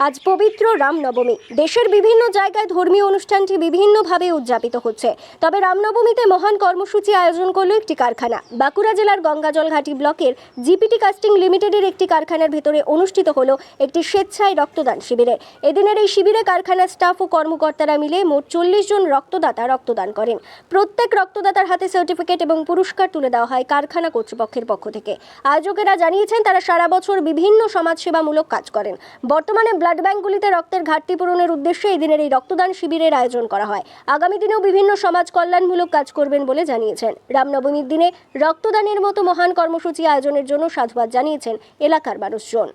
আজ পবিত্র রামনবমী। দেশের বিভিন্ন জায়গায় ধর্মীয় অনুষ্ঠানটি বিভিন্নভাবে উদযাপিত হচ্ছে। তবে রামনবমীতে মহান কর্মসূচি আয়োজন করল একটি কারখানা। বাঁকুড়া জেলার গঙ্গাজল ঘাটি ব্লকের জিপিটি কাস্টিং লিমিটেডের একটি কারখানার ভেতরে অনুষ্ঠিত হলো একটি স্বেচ্ছায় রক্তদান শিবিরে। এদিনের এই শিবিরে কারখানার স্টাফ ও কর্মকর্তারা মিলে মোট চল্লিশ জন রক্তদাতা রক্তদান করেন। প্রত্যেক রক্তদাতার হাতে সার্টিফিকেট এবং পুরস্কার তুলে দেওয়া হয় কারখানা কর্তৃপক্ষের পক্ষ থেকে। আয়োজকেরা জানিয়েছেন, তারা সারা বছর বিভিন্ন সমাজসেবামূলক কাজ করেন। বর্তমানে ব্লাড ব্যাঙ্কগুলিতে রক্তের ঘাটতি পূরণের উদ্দেশ্যে এই দিনের এই রক্তদান শিবিরের আয়োজন করা হয়। আগামী দিনেও বিভিন্ন সমাজ কল্যাণমূলক কাজ করবেন বলে জানিয়েছেন। রামনবমীর দিনে রক্তদানের মতো মহান কর্মসূচি আয়োজনের জন্য সাধুবাদ জানিয়েছেন এলাকার মানুষজন।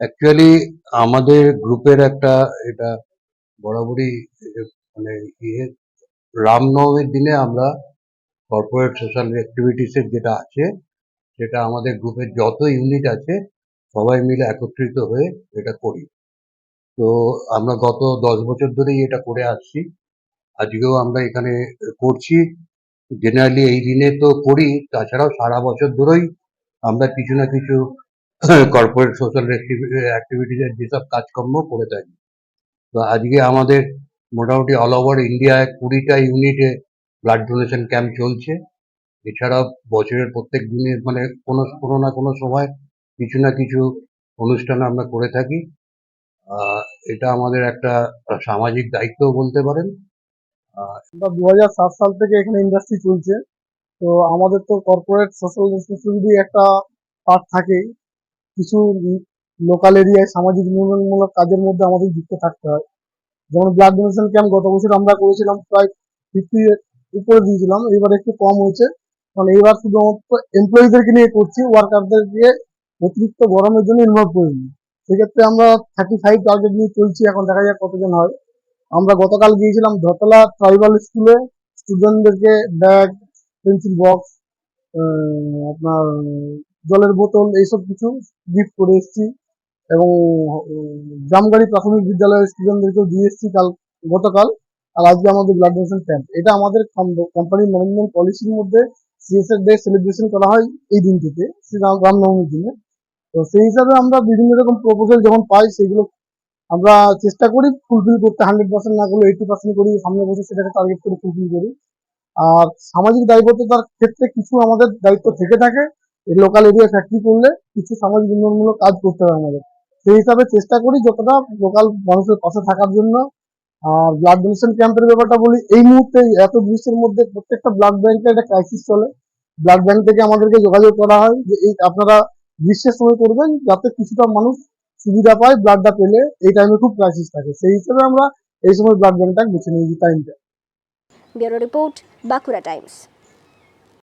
অ্যাকচুয়ালি আমাদের গ্রুপের একটা এটা বরাবরই মানে ইয়ে রামনবমীর দিনে আমরা কর্পোরেট সোশ্যাল অ্যাক্টিভিটিসের যেটা আছে, সেটা আমাদের গ্রুপের যত ইউনিট আছে, সবাই মিলে একত্রিত হয়ে এটা করি। তো আমরা গত দশ বছর ধরেই এটা করে আসছি। আজকেও আমরা এখানে করছি। জেনারেলি এই দিনে তো করি, তাছাড়াও সারা বছর ধরেই আমরা কিছু না কিছু কর্পোরেট সোশ্যাল অ্যাক্টিভিটিসের যেসব কাজকর্ম করে থাকি। তো আজকে আমাদের মোটামুটি অল ওভার ইন্ডিয়ায় কুড়িটা ইউনিটে ব্লাড ডোনেশন ক্যাম্প চলছে। এছাড়া বছরের প্রত্যেক দিনে মানে কোনো কোনো না কোনো সময় কিছু না কিছু অনুষ্ঠান আমরা করে থাকি। এটা আমাদের একটা সামাজিক দায়িত্ব বলতে পারেন। দু হাজার সাত সাল থেকে এখানে ইন্ডাস্ট্রি চলছে। তো আমাদের তো কর্পোরেট সোশ্যাল রেসপন্সিবিলিটি একটা পার্ট থাকেই। কিছু লোকাল এরিয়ায় সামাজিক উন্নয়নমূলক কাজের মধ্যে আমাদের যুক্ত থাকতে হয়। যেমন ব্লাড ডোনেশন ক্যাম্প গত বছর আমরা করেছিলাম, প্রায় ফিফটি উপরে দিয়েছিলাম। এবার একটু কম হয়েছে। কারণ এবার শুধুমাত্র এমপ্লয়ীদেরকে নিয়ে করছি ওয়ার্কারদেরকে অতিরিক্ত গরমের জন্য ইনভলভ করিনি। সেক্ষেত্রে আমরা থার্টি ফাইভ টার্গেট নিয়ে চলছি, এখন দেখা যাক কতজন হয়। আমরা গতকাল গিয়েছিলাম ধতলা ট্রাইবাল স্কুলে স্টুডেন্টদেরকে ব্যাগ পেন্সিল বক্স আপনার জলের বোতল, এইসব কিছু গিফট করে এসেছি। এবং জামগাড়ি প্রাথমিক বিদ্যালয়ের স্টুডেন্টদেরকেও দিয়ে এসেছি কাল, গতকাল। আর আজকে আমাদের ব্লাড ডোনেশন ক্যাম্প এটা আমাদের কোম্পানির ম্যানেজমেন্ট পলিসির মধ্যে সিএসএর ডে সেলিব্রেশন করা হয় এই দিনটিতে শ্রী রাম- রামনবমীর দিনে। তো সেই হিসাবে আমরা বিভিন্ন রকম প্রপোজাল যখন পাই, সেগুলো আমরা চেষ্টা করি ফুলফিল করতে। হান্ড্রেড পার্সেন্ট না করলে এইটি পার্সেন্ট করি, সামনে বসে সেটাকে টার্গেট করে ফুলফিল করি। আর সামাজিক দায়বদ্ধতার ক্ষেত্রে কিছু আমাদের দায়িত্ব থেকে থাকে। এই লোকাল এরিয়া ফ্যাক্টরি করলে কিছু সামাজিক উন্নয়নমূলক কাজ করতে হয় আমাদের। সেই হিসাবে চেষ্টা করি যতটা লোকাল মানুষের পাশে থাকার জন্য। আর ব্লাড ডোনেশন ক্যাম্পের ব্যাপারটা বলি, এই মুহূর্তে এত গ্রীষ্মের মধ্যে প্রত্যেকটা ব্লাড ব্যাংকে একটা ক্রাইসিস চলে। ব্লাড ব্যাংক থেকে আমাদেরকে যোগাযোগ করা হয় যে, এই আপনারা গ্রীষ্মের সময় করবেন যাতে কিছুটা মানুষ সুবিধা পায় ব্লাডটা পেলে। এই টাইমে খুব ক্রাইসিস থাকে। সেই হিসেবে আমরা এই সময় ব্লাড ব্যাংকটা বেছে নিয়েছি টাইমটা ব্যুরো রিপোর্ট, বাঁকুড়া টাইমস।